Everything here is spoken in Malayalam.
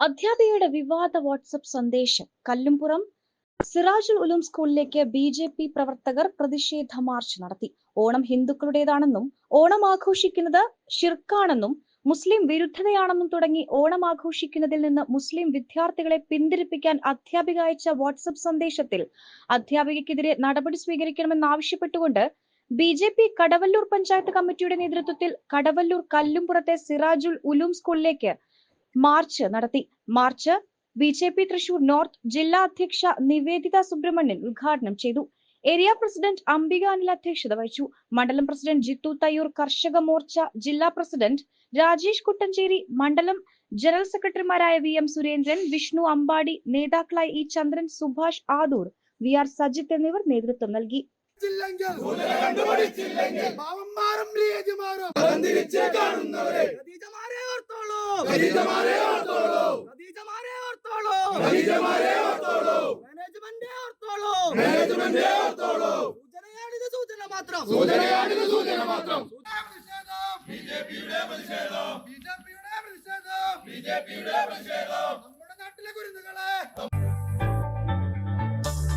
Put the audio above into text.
അധ്യാപികയുടെ വിവാദ വാട്സപ്പ് സന്ദേശം. കല്ലുംപുറം സിറാജുൽ ഉലൂം സ്കൂളിലേക്ക് ബി ജെ പി പ്രവർത്തകർ പ്രതിഷേധ മാർച്ച് നടത്തി. ഓണം ഹിന്ദുക്കളുടേതാണെന്നും ഓണം ആഘോഷിക്കുന്നത് ഷിർക്കാണെന്നും മുസ്ലിം വിരുദ്ധതയാണെന്നും തുടങ്ങി ഓണം ആഘോഷിക്കുന്നതിൽ നിന്ന് മുസ്ലിം വിദ്യാർത്ഥികളെ പിന്തിരിപ്പിക്കാൻ അധ്യാപിക അയച്ച വാട്സപ്പ് സന്ദേശത്തിൽ അധ്യാപികയ്ക്കെതിരെ നടപടി സ്വീകരിക്കണമെന്നാവശ്യപ്പെട്ടുകൊണ്ട് B J P Kadavallur panchayat കമ്മിറ്റിയുടെ നേതൃത്വത്തിൽ കടവല്ലൂർ കല്ലുംപുറത്തെ സിറാജുൽ ഉലൂം സ്കൂളിലേക്ക് മാർച്ച് നടത്തി. March B J P Thrissur north ജില്ലാ അധ്യക്ഷ നിവേദിത സുബ്രഹ്മണ്യൻ ഉദ്ഘാടനം ചെയ്തു. ഏരിയ പ്രസിഡന്റ് അംബിക അനിൽ അധ്യക്ഷത വഹിച്ചു. മണ്ഡലം പ്രസിഡന്റ് ജിത്തു തയ്യൂർ കർഷക മോർച്ച ജില്ലാ പ്രസിഡന്റ് രാജേഷ് കുട്ടഞ്ചേരി മണ്ഡലം ജനറൽ സെക്രട്ടറിമാരായ വി എം സുരേന്ദ്രൻ വിഷ്ണു അമ്പാടി നേതാക്കളായ E Chandran Subhash Adoor V R Sajith എന്നിവർ നേതൃത്വം നൽകി. കണ്ടുപിടിച്ചില്ലെങ്കിൽ പാവന്മാരും സൂചനയാണിത് സൂചന മാത്രം സൂചനയാണിത് സൂചന മാത്രം ബിജെപിയുടെ പ്രതിഷേധം ബിജെപിയുടെ പ്രതിഷേധം പിയുടെ പ്രതിഷേധം നമ്മുടെ നാട്ടിലെ കുരുന്നുകളെ